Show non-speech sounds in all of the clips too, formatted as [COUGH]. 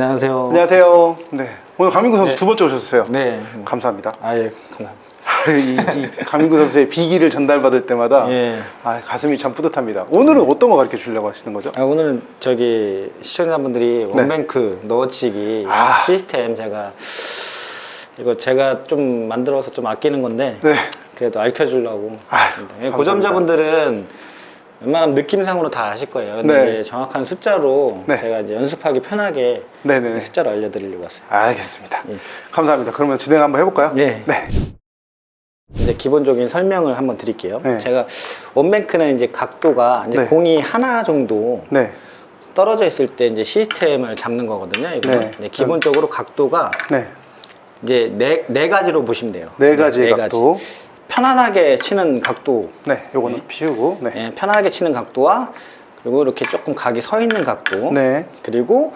안녕하세요. 안녕하세요. 네. 오늘 강민구 선수 두 번째 오셨어요. 네. 감사합니다. 아 예 감사합니다. [LAUGHS] 이, 이 강민구 선수의 비기를 전달받을 때마다 예. 아, 가슴이 참 뿌듯합니다. 오늘은 어떤 거 가르쳐 주려고 하시는 거죠? 아, 오늘은 저기 시청자분들이 네. 원뱅크 넣어치기 아. 시스템 제가 이거 제가 좀 만들어서 좀 아끼는 건데 네. 그래도 알려주려고 아, 했습니다. 예, 감사합니다. 고점자분들은 웬만하면 느낌상으로 다 아실 거예요. 근데 네. 이제 정확한 숫자로 네. 제가 이제 연습하기 편하게 네네. 숫자로 알려드리려고 왔어요. 알겠습니다. 예. 감사합니다. 그러면 진행 한번 해볼까요? 예. 네. 이제 기본적인 설명을 한번 드릴게요. 네. 제가 원뱅크는 이제 각도가 이제 네. 공이 하나 정도 네. 떨어져 있을 때 이제 시스템을 잡는 거거든요. 이거 네. 는 기본적으로 각도가 네. 이제 네, 네 가지로 보시면 돼요. 네 가지의 네 각도. 편안하게 치는 각도, 네. 요거는 네. 피우고. 네. 예, 편하게 치는 각도와 그리고 이렇게 조금 각이 서 있는 각도, 네. 그리고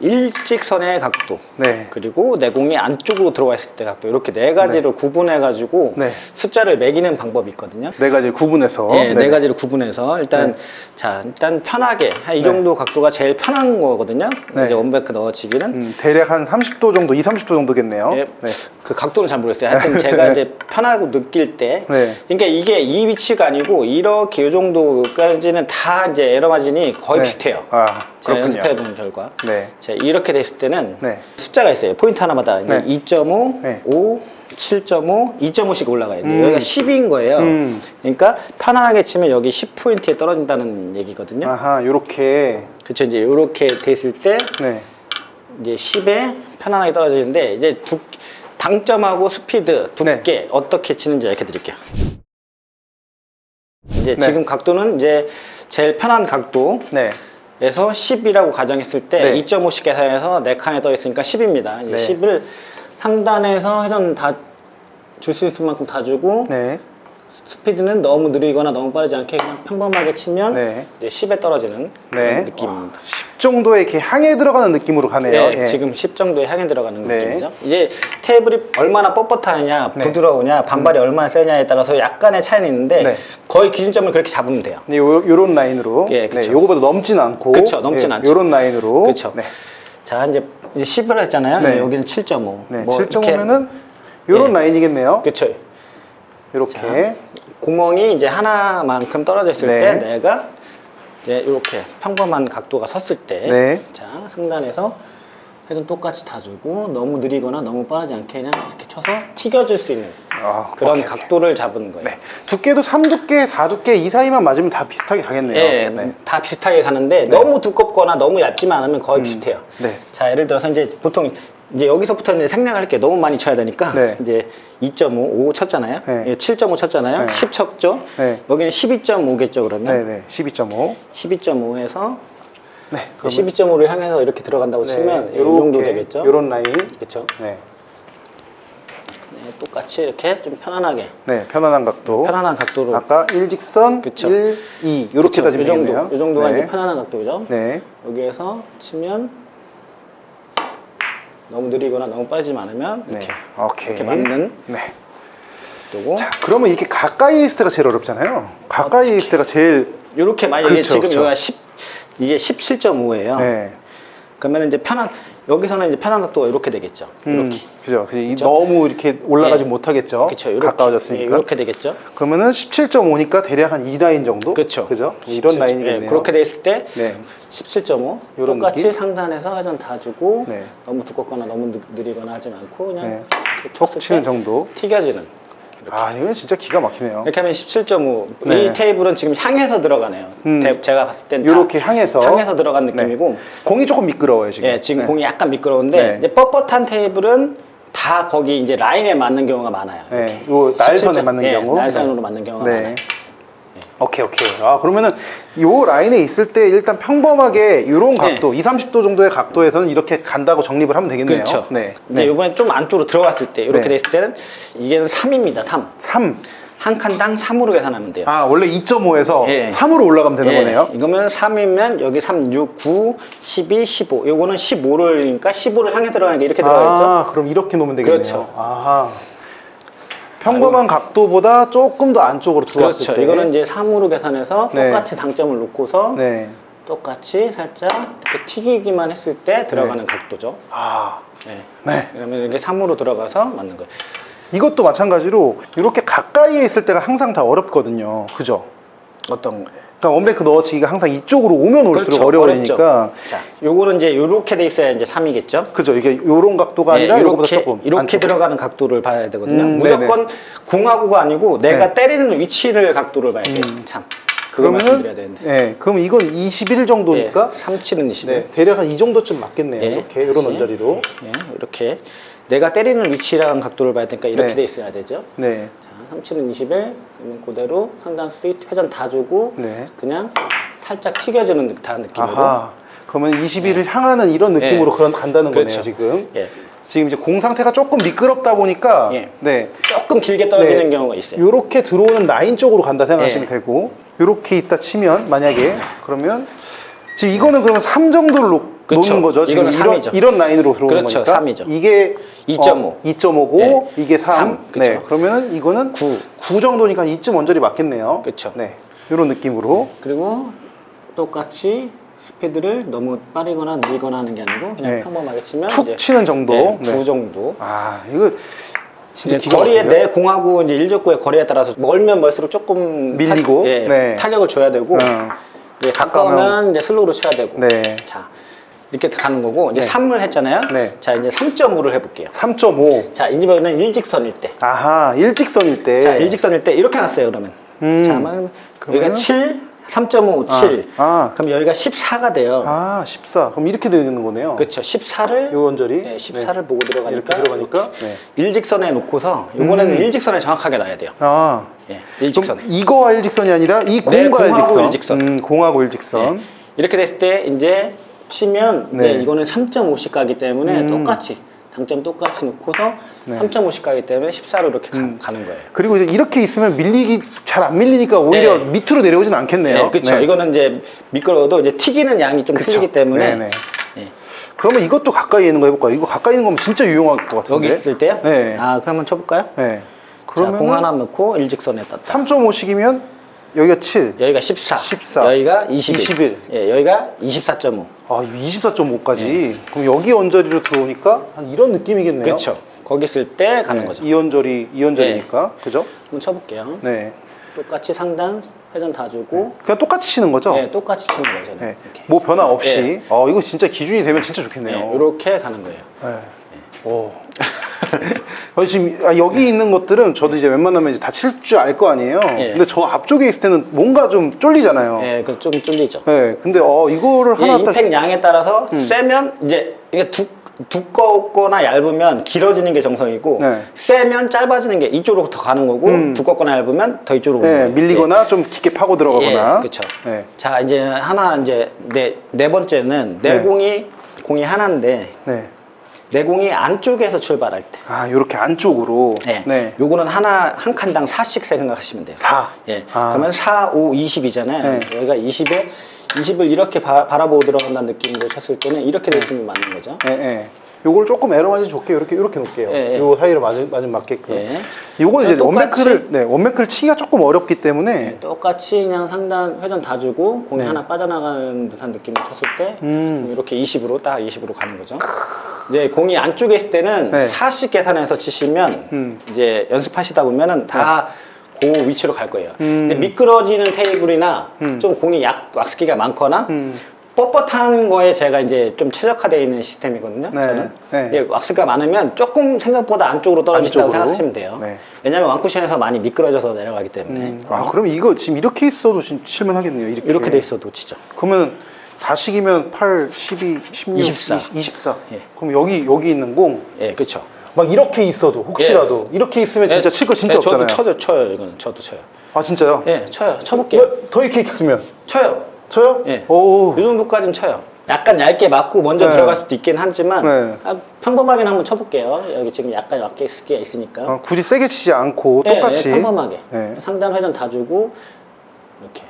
일직선의 각도, 네. 그리고 내공이 안쪽으로 들어와 있을 때 각도 이렇게 네 가지로 구분해 가지고 네. 숫자를 매기는 방법이 있거든요. 네 가지 구분해서. 예, 네 네네. 가지를 구분해서 일단 네. 자 일단 편하게 한이 네. 정도 각도가 제일 편한 거거든요. 네. 이제 원뱅크 넣어치기는 음, 대략 한 30도 정도, 2, 30도 정도겠네요. 예, 네. 그 각도는 잘 모르겠어요. 하여튼 [LAUGHS] 제가 이제 편하고 느낄 때, 네. 그러니까 이게 이 위치가 아니고 이렇게 이 정도까지는 다 이제 에러 마진이 거의 네. 비슷해요. 아, 제가. 연습해 본 결과. 네. 자, 이렇게 됐을 때는 네. 숫자가 있어요. 포인트 하나마다 네. 2.5, 네. 5, 7.5, 2.5씩 올라가요. 이제 음. 여기가 10인 거예요. 음. 그러니까 편안하게 치면 여기 10포인트에 떨어진다는 얘기거든요. 아하, 요렇게. 그렇죠. 이제 이렇게 됐을 때 네. 이제 10에 편안하게 떨어지는데 이제 두, 당점하고 스피드, 두께 네. 어떻게 치는지 알려 드릴게요. 이제 네. 지금 각도는 이제 제일 편한 각도 에서 네. 10이라고 가정했을 때 네. 2.5씩 계산해서 4칸에 떠 있으니까 10입니다. 이제 네. 10을 상단에서 회전 다 줄 수 있을 만큼 다 주고 네. 스피드는 너무 느리거나 너무 빠르지 않게 평범하게 치면 네. 이제 10에 떨어지는 네. 그런 느낌입니다. 10 정도의 이렇게 향해 들어가는 느낌으로 가네요. 네, 예. 지금 10 정도에 향해 들어가는 네. 느낌이죠. 이제 테이블이 얼마나 뻣뻣하냐, 네. 부드러우냐, 반발이 얼마나 세냐에 따라서 약간의 차이는 있는데 네. 거의 기준점을 그렇게 잡으면 돼요. 네, 요, 요런 라인으로. 예, 그쵸. 네, 요거보다 넘진 않고. 그쵸, 넘진 않죠. 요런 라인으로. 그쵸. 네. 자, 이제, 이제 10을 했잖아요. 네. 이제 여기는 7.5. 네, 뭐 7.5면은 요런 예. 라인이겠네요. 그쵸. 요렇게. 구멍이 이제 하나만큼 떨어져 있을 네. 때 내가 이제 이렇게 평범한 각도가 섰을 때 네. 자, 상단에서 회전 똑같이 다 주고 너무 느리거나 너무 빠르지 않게 그냥 이렇게 쳐서 튀겨줄 수 있는 아, 그런 오케이, 오케이. 각도를 잡은 거예요. 네. 두께도 3두께, 4두께 이 사이만 맞으면 다 비슷하게 가겠네요. 예, 네. 다 비슷하게 가는데 너무 두껍거나 너무 얇지만 않으면 거의 비슷해요. 네. 자, 예를 들어서 이제 보통 이제 여기서부터 이제 생략을 할게요. 너무 많이 쳐야 되니까 네. 이제 2.5, 5 쳤잖아요. 네. 예, 7.5 쳤잖아요. 네. 10 쳤죠. 네. 여기는 12.5겠죠, 그러면. 네, 네. 12.5. 12.5에서 네. 12.5를 향해서 이렇게 들어간다고 치면 이 정도 되겠죠. 요런 라인. 그렇죠. 네. 네, 똑같이 이렇게 좀 편안하게 네, 편안한 각도. 편안한 각도로 아까 일직선, 그쵸. 1, 2 요렇게까지 이 정도, 되겠네요. 이 정도가 네. 이제 편안한 각도죠. 네. 여기에서 치면 너무 느리거나 너무 빠지지 않으면 네. 이렇게 오케이. 이렇게 맞는 네. 각도고 자, 그러면 이렇게 가까이 있을 때가 제일 어렵잖아요. 가까이 있을 때가 제일 이렇게 만약에 그렇죠, 지금 그렇죠. 여기가 10 이게 17.5예요. 네. 그러면 이제 편한 여기서는 이제 편한 각도가 이렇게 되겠죠. 음, 이렇게. 그죠. 그죠. 이 그쵸? 너무 이렇게 올라가지 네. 못하겠죠. 그렇죠. 이렇게. 가까워졌으니까. 예, 이렇게 되겠죠. 그러면은 17.5니까 대략 한 2라인 정도? 그렇죠. 그죠? 이런 17 라인이겠네요. 예, 그렇게 돼 있을 때 네. 17.5 요런 똑같이 느낌? 상단에서 회전 다 주고 네. 너무 두껍거나 너무 느, 느리거나 하지 않고 그냥 네. 이렇게 톡 쳤을 때 정도. 튀겨지는 아, 이건 진짜 기가 막히네요. 이렇게 하면 17.5. 네. 이 테이블은 지금 향해서 들어가네요. 음. 대- 제가 봤을 땐 요렇게 다 향해서. 향해서 들어간 느낌이고 네. 공이 조금 미끄러워요, 지금. 예, 지금 네. 공이 약간 미끄러운데 네. 이제 뻣뻣한 테이블은 다 거기 이제 라인에 맞는 경우가 많아요. 네, 이렇게. 요 날선에 17점, 맞는 예, 경우. 날선으로 네. 맞는 경우가 네. 많아요. 오케이, 오케이. 아, 그러면은 요 라인에 있을 때 일단 평범하게 요런 각도, 2, 30도 정도의 각도에서는 이렇게 간다고 정립을 하면 되겠네요. 그렇죠. 네. 이제 네. 이번에 좀 안쪽으로 들어갔을 때 이렇게 네. 됐을 때는 이게는 3입니다. 3. 3. 한 칸당 3으로 계산하면 돼요. 아, 원래 2.5에서 예. 3으로 올라가면 되는 예, 거네요. 이거면 3이면 여기 3, 6, 9, 12, 15. 요거는 15를 그러니까 15를 향해 들어가는 게 이렇게 들어가겠죠. 아, 그럼 이렇게 놓으면 되겠네요. 그렇죠. 아하. 평범한 각도보다 조금 더 안쪽으로 들어왔을 그렇죠. 때. 이거는 이제 3으로 계산해서 네. 똑같이 당점을 놓고서 네. 똑같이 살짝 이렇게 튀기기만 했을 때 들어가는 각도죠. 아, 네. 네. 그러면 이렇게 3으로 들어가서 맞는 거예요. 이것도 마찬가지로 이렇게 가까이에 있을 때가 항상 다 어렵거든요. 그죠? 어떤 그러니까 원뱅크 넣어치기가 항상 이쪽으로 오면 올수록 그렇죠. 어려우니까. 어렵죠. 자, 요거는 이제 요렇게 돼 있어야 이제 3이겠죠. 그죠? 이게 요런 각도가 아니라 요거보다 이렇게 조금 이렇게 안쪽으로. 들어가는 각도를 봐야 되거든요. 음, 무조건 공하구가 아니고 내가 네. 때리는 위치를 각도를 봐야 돼요. 음. 참. 그거 말씀드려야 되는데. 네, 그럼 이건 21 정도니까 예, 3치는 21. 네, 대략 한 이 정도쯤 맞겠네요. 예, 이렇게 이런 다시. 언저리로. 예, 이렇게 내가 때리는 위치랑 각도를 봐야 되니까 이렇게 네. 돼 있어야 되죠. 네, 자, 3치는 21. 그러면 그대로 상단 스위트 회전 다 주고 네. 그냥 살짝 튀겨주는 듯한 느낌으로. 아하. 그러면 21을 향하는 이런 느낌으로 예. 그런 간다는 그렇죠. 거네요, 지금. 예. 지금 이제 공 상태가 조금 미끄럽다 보니까 예. 네. 조금 길게 떨어지는 네. 경우가 있어요. 요렇게 들어오는 라인 쪽으로 간다 생각하시면 예. 되고 요렇게 있다 치면 만약에 그러면 지금 이거는 그러면 3 정도를 놓, 그쵸. 놓는 거죠. 지금 이거는 이런, 3이죠. 이런 라인으로 들어오는 그렇죠. 거니까 3이죠. 이게 2.5. 어, 2.5고 네. 이게 3. 3, 그쵸. 네. 그러면은 이거는 9. 9 정도니까 이쯤 원절이 맞겠네요. 그쵸. 네. 요런 느낌으로 그리고 똑같이 스피드를 너무 빠르거나 느리거나 하는 게 아니고 그냥 네. 평범하게 치면 툭 치는 정도. 네, 네. 9 정도. 아, 이거 진짜 이제 거리에. 내 공하고 이제 일적구의 거리에 따라서 멀면 멀수록 조금 밀리고, 타, 예, 네. 타격을 줘야 되고 어. 이제 가까우면 이제 슬로우로 쳐야 되고. 네. 자 이렇게 가는 거고 이제 네. 3을 했잖아요. 네. 자 이제 3.5를 해볼게요. 3.5. 자 이집에는 일직선일 때. 아하, 일직선일 때. 자 일직선일 때 이렇게 놨어요 그러면. 음. 자 그러면 그러면은? 여기가 7, 3.5, 7. 아. 그럼 여기가 14가 돼요. 아, 14. 그럼 이렇게 되는 거네요. 그렇죠. 14를 요 원절이 네, 14를 보고 들어가니까 이렇게 들어가니까 네. 일직선에 놓고서 요거는 음. 일직선에 정확하게 놔야 돼요. 아 예, 일직선에. 이거와 일직선이 아니라 이 네, 공과 공하고 일직선. 일직선. 음, 공하고 일직선. 예. 이렇게 됐을 때 이제 치면 네. 이제 이거는 3.5씩 가기 때문에 음. 똑같이 당점 똑같이 놓고서 네. 3.5씩 가기 때문에 14로 이렇게 가, 음. 는 거예요. 그리고 이제 이렇게 있으면 밀리기 잘 안 밀리니까 오히려 네. 밑으로 내려오진 않겠네요. 네, 그렇죠. 네. 이거는 이제 미끄러워도 이제 튀기는 양이 좀 그쵸. 틀리기 때문에 네네. 예. 그러면 이것도 가까이 있는 거 해볼까요? 이거 가까이 있는 거면 진짜 유용할 것 같은데. 여기 있을 때요? 네. 아, 그럼 한번 쳐볼까요? 네. 그러면 공 하나 넣고 일직선에 땄다. 3.5씩이면 여기가 7. 여기가 14, 14. 여기가 21, 21. 예, 여기가 24.5. 아, 24.5까지. 그럼 여기 원저리로 들어오니까 한 이런 느낌이겠네요. 그렇죠. 거기 있을 때 가는 네, 거죠. 이 원저리, 이 원저리니까. 그죠? 한번 쳐볼게요. 네. 똑같이 상단 회전 다 주고, 그냥 똑같이 치는 거죠? 네, 똑같이 치는 거죠. 네. 이렇게. 뭐 변화 없이. 네. 어, 이거 진짜 기준이 되면 진짜 좋겠네요. 네, 이렇게 가는 거예요. 네. 오. [LAUGHS] 어, 지금 아, 여기 있는 것들은 저도 이제 웬만하면 이제 다칠 줄 알 거 아니에요. 예. 근데 저 앞쪽에 있을 때는 뭔가 좀 쫄리잖아요. 네. 네, 그좀 쫄리죠. 근데 어 이거를 이 하나 딱 임팩 양에 따라서 음. 세면 이제 이게 두, 두껍거나 얇으면 길어지는 게 정성이고 네. 세면 짧아지는 게 이쪽으로 더 가는 거고 음. 두껍거나 얇으면 더 이쪽으로 오는 네, 거예요. 밀리거나 좀 깊게 파고 들어가거나. 예, 그렇죠. 네. 자 이제 하나 이제 네, 네 번째는 내 네. 공이 공이 하나인데 네. 내 공이 안쪽에서 출발할 때. 아, 요렇게 안쪽으로. 네. 네. 요거는 하나 한 칸당 4씩 생각하시면 돼요. 4. 예. 아. 그러면 4, 5, 20이잖아요. 네. 여기가 20에 20을 이렇게 바, 바라보고 들어간다는 느낌으로 쳤을 때는 이렇게 네. 됐으면 맞는 거죠. 예, 예. 요걸 조금 에러맞이 좋게 이렇게 이렇게 놓을게요. 예, 예. 요 사이를 맞으, 맞으면 맞게끔. 예. 요건 이제 똑같이- 원매크를 네, 원매크를 치기가 조금 어렵기 때문에 똑같이 그냥 상단 회전 다 주고 공이 네. 하나 빠져나가는 듯한 느낌을 쳤을 때 음. 이렇게 20으로 딱 20으로 가는 거죠. 이제 공이 안쪽에 있을 때는 네. 4씩 계산해서 치시면 음. 이제 연습하시다 보면은 다그 위치로 갈 거예요. 음. 근데 미끄러지는 테이블이나 음. 좀 공이 약 왁스기가 많거나 음. 뻣뻣한 거에 제가 이제 좀 최적화되어 있는 시스템이거든요. 네. 저는 네. 예, 왁스가 많으면 조금 생각보다 안쪽으로 떨어진다고 안쪽으로. 생각하시면 돼요. 네. 왜냐하면 왕쿠션에서 많이 미끄러져서 내려가기 때문에 음. 아, 그럼 이거 지금 이렇게 있어도 진- 칠만 하겠네요. 이렇게. 이렇게 돼 있어도 치죠. 그러면 4식이면 8, 12, 16, 24. 24. 예. 그럼 여기 여기 있는 공 막 예, 그렇죠. 이렇게 있어도 혹시라도 이렇게 있으면 진짜 칠 거 진짜 예, 없잖아요. 저도 쳐요, 쳐요. 이거는 저도 쳐요. 아 진짜요? 예, 쳐요. 쳐볼게요. 뭐, 더 이렇게 있으면 쳐요. 쳐요? 예. 오. 이 정도까지는 쳐요. 약간 얇게 맞고 먼저 네. 들어갈 수도 있긴 하지만 네. 아, 평범하게는 한번 쳐볼게요. 여기 지금 약간 얇게 스키가 있으니까. 아, 굳이 세게 치지 않고 예, 똑같이. 예, 평범하게. 네. 상단 회전 다 주고 이렇게.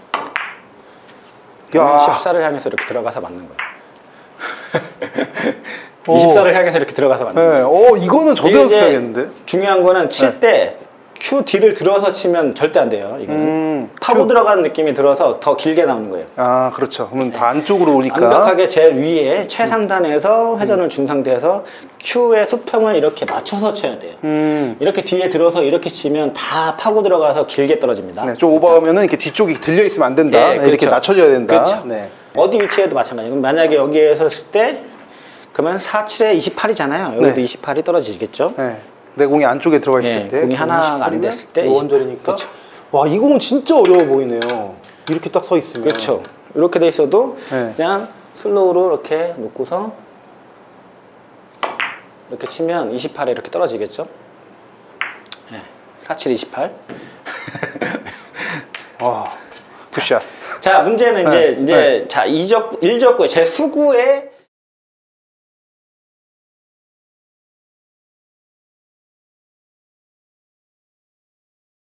야. 14를 향해서 이렇게 들어가서 맞는 [LAUGHS] 오. 거예요. 24를 향해서 이렇게 들어가서 맞는 네. 거예요. 어 이거는 저도 이게 이제 연습해야겠는데. 중요한 거는 칠 때 큐 뒤를 들어서 치면 절대 안 돼요. 이거는 음, 파고 들어가는 느낌이 들어서 더 길게 나오는 거예요. 아 그렇죠. 그러면 다 안쪽으로 오니까. 완벽하게 제일 위에 최상단에서 회전을 준 상태에서 큐의 수평을 이렇게 맞춰서 쳐야 돼요. 음, 이렇게 뒤에 들어서 이렇게 치면 다 파고 들어가서 길게 떨어집니다. 네, 좀 오버하면은 이렇게 뒤쪽이 들려 있으면 안 된다. 네, 네, 이렇게 그렇죠. 낮춰져야 된다. 그렇죠. 네. 어디 위치에도 마찬가지예요. 그럼 만약에 여기에서 쓸 때 그러면 47에 28이잖아요. 여기도 네. 28이 떨어지겠죠. 네. 내 공이 안쪽에 들어가 있을 예, 때 공이 하나가 안 됐을 때 20. 원절이니까 그렇죠. 와 이 공은 진짜 어려워 보이네요 이렇게 딱 서 있으면 그렇죠. 이렇게 돼 있어도 네. 그냥 슬로우로 이렇게 놓고서 이렇게 치면 28에 이렇게 떨어지겠죠. 네. 47, 28. 와 굿샷 자, 문제는 이제 네, 이제 자, 이적 일적구에 제 수구에